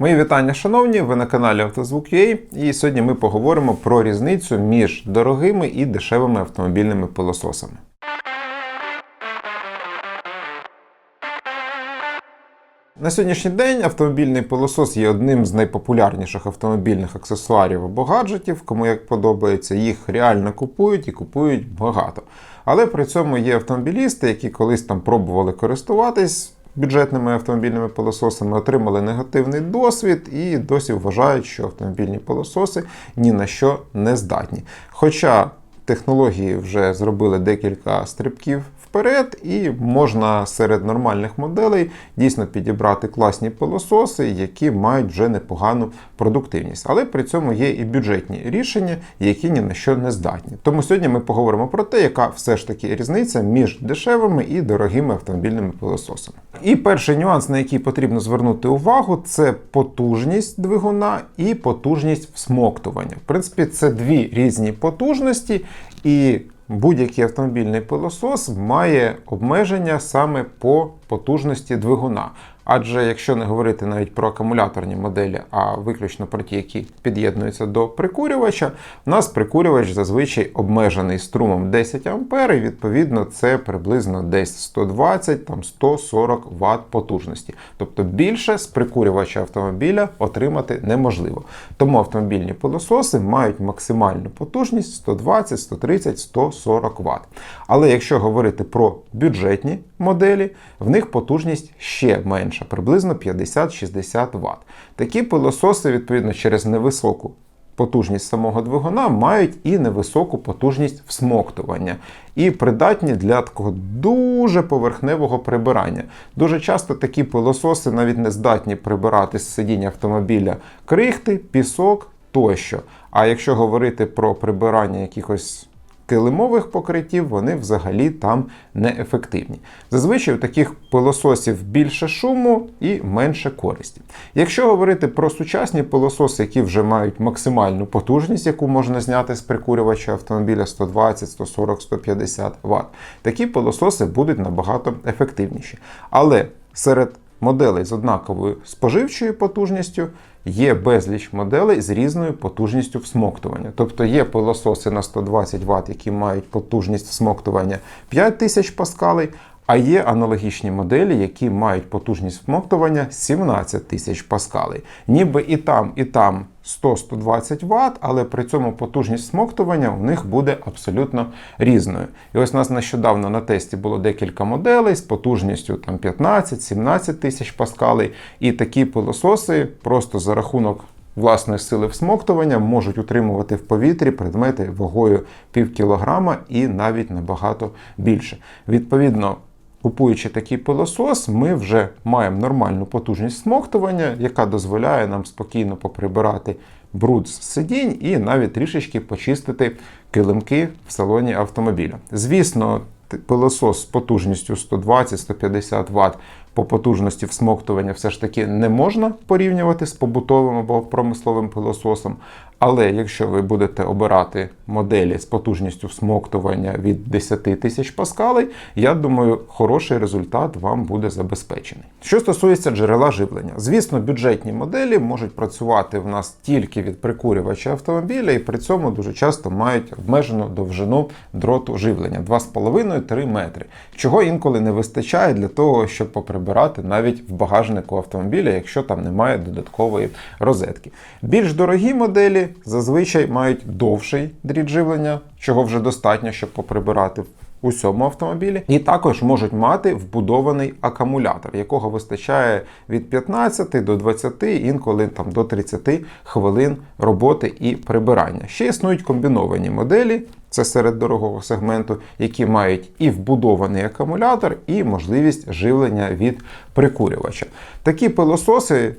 Мої вітання, шановні! Ви на каналі Автозвук.ua і сьогодні ми поговоримо про різницю між дорогими і дешевими автомобільними пилососами. На сьогоднішній день автомобільний пилосос є одним з найпопулярніших автомобільних аксесуарів або гаджетів, кому як подобається, їх реально купують і купують багато. Але при цьому є автомобілісти, які колись там пробували користуватись бюджетними автомобільними пилососами, отримали негативний досвід і досі вважають, що автомобільні пилососи ні на що не здатні. Хоча технології вже зробили декілька стрибків вперед, і можна серед нормальних моделей дійсно підібрати класні пилососи, які мають вже непогану продуктивність. Але при цьому є і бюджетні рішення, які ні на що не здатні. Тому сьогодні ми поговоримо про те, яка все ж таки різниця між дешевими і дорогими автомобільними пилососами. І перший нюанс, на який потрібно звернути увагу, це потужність двигуна і потужність всмоктування. В принципі, це дві різні потужності, і будь-який автомобільний пилосос має обмеження саме по потужності двигуна. Адже якщо не говорити навіть про акумуляторні моделі, а виключно про ті, які під'єднуються до прикурювача, у нас прикурювач зазвичай обмежений струмом 10 А, і відповідно це приблизно десь 120 там 140 Вт потужності. Тобто більше з прикурювача автомобіля отримати неможливо. Тому автомобільні пилососи мають максимальну потужність 120, 130, 140 Вт. Але якщо говорити про бюджетні моделі, в них потужність ще менша, приблизно 50-60 Вт. Такі пилососи, відповідно, через невисоку потужність самого двигуна мають і невисоку потужність всмоктування, і придатні для такого дуже поверхневого прибирання. Дуже часто такі пилососи навіть не здатні прибирати з сидіння автомобіля крихти, пісок тощо. А якщо говорити про прибирання якихось килимових покриттів вони взагалі там не ефективні. Зазвичай у таких пилососів більше шуму і менше користі. Якщо говорити про сучасні пилососи, які вже мають максимальну потужність, яку можна зняти з прикурювача автомобіля 120, 140, 150 Вт, такі пилососи будуть набагато ефективніші. Але серед моделей з однаковою споживчою потужністю є безліч моделей з різною потужністю всмоктування. Тобто є пилососи на 120 Вт, які мають потужність всмоктування 5000 паскалей, а є аналогічні моделі, які мають потужність всмоктування 17 тисяч паскалей. Ніби і там, і там 100-120 Вт, але при цьому потужність смоктування у них буде абсолютно різною. І ось у нас нещодавно на тесті було декілька моделей з потужністю 15-17 тисяч паскалей. І такі пилососи просто за рахунок власної сили всмоктування можуть утримувати в повітрі предмети вагою пів кілограма і навіть набагато більше. Відповідно. Купуючи такий пилосос, ми вже маємо нормальну потужність смоктування, яка дозволяє нам спокійно поприбирати бруд з сидінь і навіть трішечки почистити килимки в салоні автомобіля. Звісно, пилосос з потужністю 120-150 Вт по потужності всмоктування все ж таки не можна порівнювати з побутовим або промисловим пилососом. Але якщо ви будете обирати моделі з потужністю всмоктування від 10 тисяч паскалей, я думаю, хороший результат вам буде забезпечений. Що стосується джерела живлення, звісно, бюджетні моделі можуть працювати в нас тільки від прикурювача автомобіля, і при цьому дуже часто мають обмежену довжину дроту живлення 2,5-3 метри, чого інколи не вистачає для того, щоб поприбирати навіть в багажнику автомобіля, якщо там немає додаткової розетки. Більш дорогі моделі зазвичай мають довший дріт живлення, чого вже достатньо, щоб поприбирати в усьому автомобілі, і також можуть мати вбудований акумулятор, якого вистачає від 15 до 20, інколи там до 30 хвилин роботи і прибирання. Ще існують комбіновані моделі. Це серед дорогого сегменту, які мають і вбудований акумулятор, і можливість живлення від прикурювача. Такі пилососи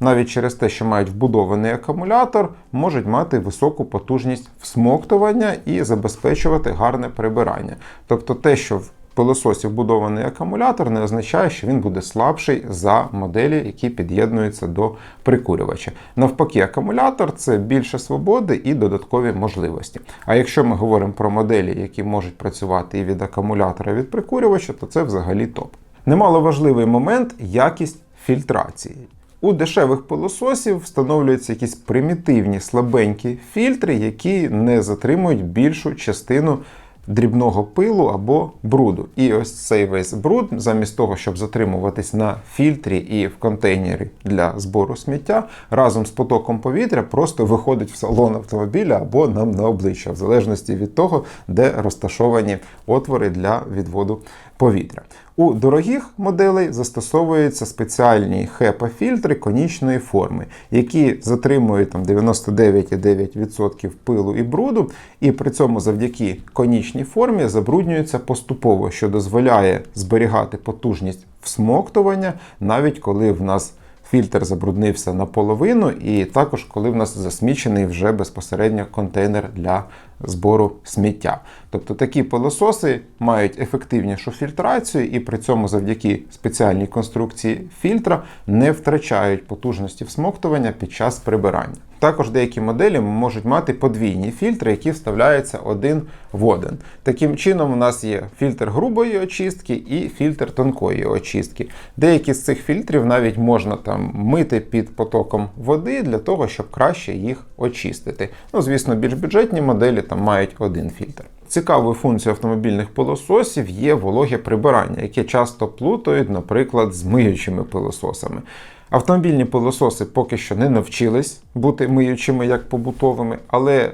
навіть через те, що мають вбудований акумулятор, можуть мати високу потужність всмоктування і забезпечувати гарне прибирання. Тобто те, що в пилососі вбудований акумулятор, не означає, що він буде слабший за моделі, які під'єднуються до прикурювача. Навпаки, акумулятор це більше свободи і додаткові можливості. А якщо ми говоримо про моделі, які можуть працювати і від акумулятора, і від прикурювача, то це взагалі топ. Немало важливий момент якість фільтрації. У дешевих пилососів встановлюються якісь примітивні слабенькі фільтри, які не затримують більшу частину дрібного пилу або бруду. І ось цей весь бруд, замість того, щоб затримуватись на фільтрі і в контейнері для збору сміття, разом з потоком повітря просто виходить в салон автомобіля або нам на обличчя, в залежності від того, де розташовані отвори для відводу повітря. У дорогих моделей застосовуються спеціальні HEPA-фільтри конічної форми, які затримують там 99,9% пилу і бруду, і при цьому завдяки конічній формі забруднюються поступово, що дозволяє зберігати потужність всмоктування, навіть коли в нас фільтр забруднився наполовину, і також коли в нас засмічений вже безпосередньо контейнер для збору сміття. Тобто такі пилососи мають ефективнішу фільтрацію і при цьому завдяки спеціальній конструкції фільтра не втрачають потужності всмоктування під час прибирання. Також деякі моделі можуть мати подвійні фільтри, які вставляються один в один. Таким чином, у нас є фільтр грубої очистки і фільтр тонкої очистки. Деякі з цих фільтрів навіть можна там мити під потоком води для того, щоб краще їх очистити. Ну, звісно, більш бюджетні моделі там мають один фільтр. Цікавою функцією автомобільних пилососів є вологе прибирання, яке часто плутають, наприклад, з миючими пилососами. Автомобільні пилососи поки що не навчились бути миючими як побутовими, але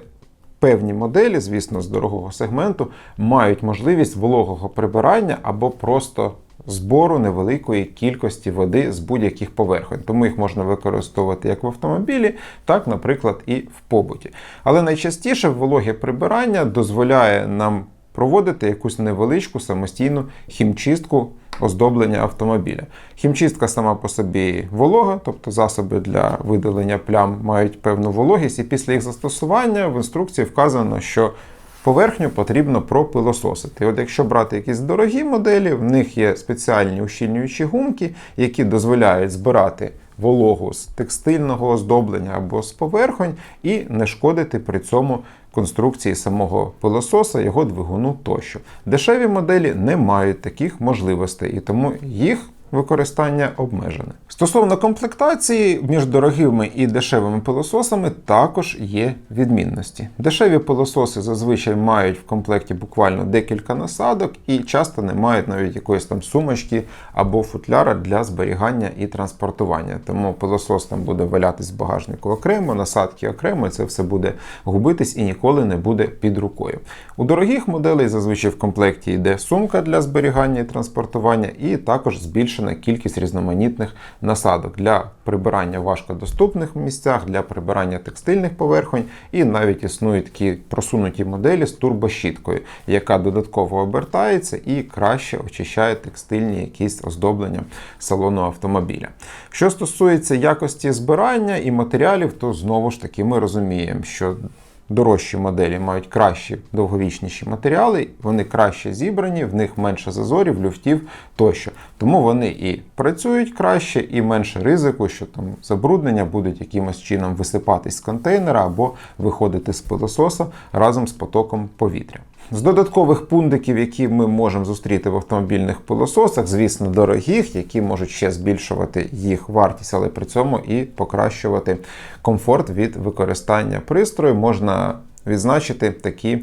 певні моделі, звісно, з дорогого сегменту, мають можливість вологого прибирання або просто збору невеликої кількості води з будь-яких поверхонь. Тому їх можна використовувати як в автомобілі, так, наприклад, і в побуті. Але найчастіше вологе прибирання дозволяє нам проводити якусь невеличку самостійну хімчистку оздоблення автомобіля. Хімчистка сама по собі волога, тобто засоби для видалення плям мають певну вологість, і після їх застосування в інструкції вказано, що Поверхню потрібно пропилососити. От якщо брати якісь дорогі моделі, в них є спеціальні ущільнюючі гумки, які дозволяють збирати вологу з текстильного оздоблення або з поверхонь і не шкодити при цьому конструкції самого пилососа, його двигуну тощо. Дешеві моделі не мають таких можливостей, і тому їх використання обмежене. Стосовно комплектації, між дорогими і дешевими пилососами також є відмінності. Дешеві пилососи зазвичай мають в комплекті буквально декілька насадок і часто не мають навіть якоїсь там сумочки або футляра для зберігання і транспортування. Тому пилосос там буде валятись в багажнику окремо, насадки окремо, і це все буде губитись і ніколи не буде під рукою. У дорогих моделей зазвичай в комплекті йде сумка для зберігання і транспортування, і також збільшена кількість різноманітних насадок для прибирання в важкодоступних місцях, для прибирання текстильних поверхонь, і навіть існують такі просунуті моделі з турбощіткою, яка додатково обертається і краще очищає текстильні якісь оздоблення салону автомобіля. Що стосується якості збирання і матеріалів, то знову ж таки ми розуміємо, що Дорожчі моделі мають кращі довговічніші матеріали, вони краще зібрані, в них менше зазорів, люфтів тощо. Тому вони і працюють краще, і менше ризику, що там забруднення будуть якимось чином висипатись з контейнера або виходити з пилососа разом з потоком повітря. З додаткових пундиків, які ми можемо зустріти в автомобільних пилососах, звісно, дорогих, які можуть ще збільшувати їх вартість, але при цьому і покращувати комфорт від використання пристрою, можна відзначити такі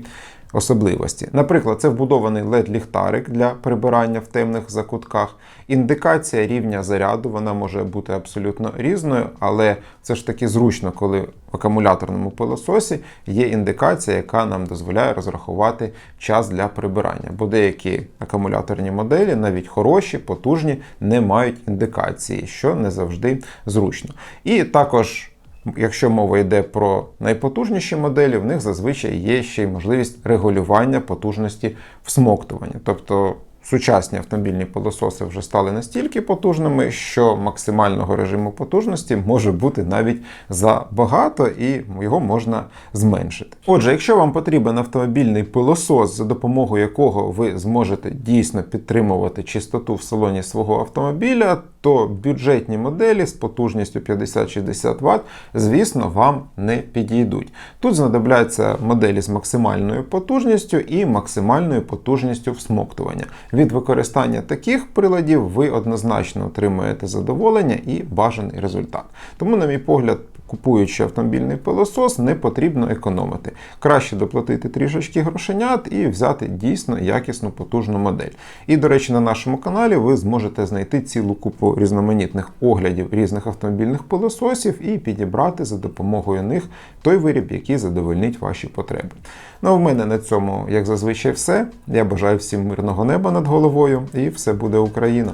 особливості. Наприклад, це вбудований LED-ліхтарик для прибирання в темних закутках. Індикація рівня заряду вона може бути абсолютно різною, але це ж таки зручно, коли в акумуляторному пилососі є індикація, яка нам дозволяє розрахувати час для прибирання. Бо деякі акумуляторні моделі, навіть хороші, потужні, не мають індикації, що не завжди зручно. І також. Якщо мова йде про найпотужніші моделі, в них зазвичай є ще й можливість регулювання потужності всмоктування. Тобто Сучасні автомобільні пилососи вже стали настільки потужними, що максимального режиму потужності може бути навіть забагато і його можна зменшити. Отже, якщо вам потрібен автомобільний пилосос, за допомогою якого ви зможете дійсно підтримувати чистоту в салоні свого автомобіля, то бюджетні моделі з потужністю 50-60 Вт, звісно, вам не підійдуть. Тут знадобляться моделі з максимальною потужністю і максимальною потужністю всмоктування. Від використання таких приладів ви однозначно отримаєте задоволення і бажаний результат. Тому, на мій погляд, купуючи автомобільний пилосос, не потрібно економити. Краще доплатити трішечки грошенят і взяти дійсно якісну потужну модель. І, до речі, на нашому каналі ви зможете знайти цілу купу різноманітних оглядів різних автомобільних пилососів і підібрати за допомогою них той виріб, який задовольнить ваші потреби. Ну, а в мене на цьому, як зазвичай, все. Я бажаю всім мирного неба над головою і все буде Україна!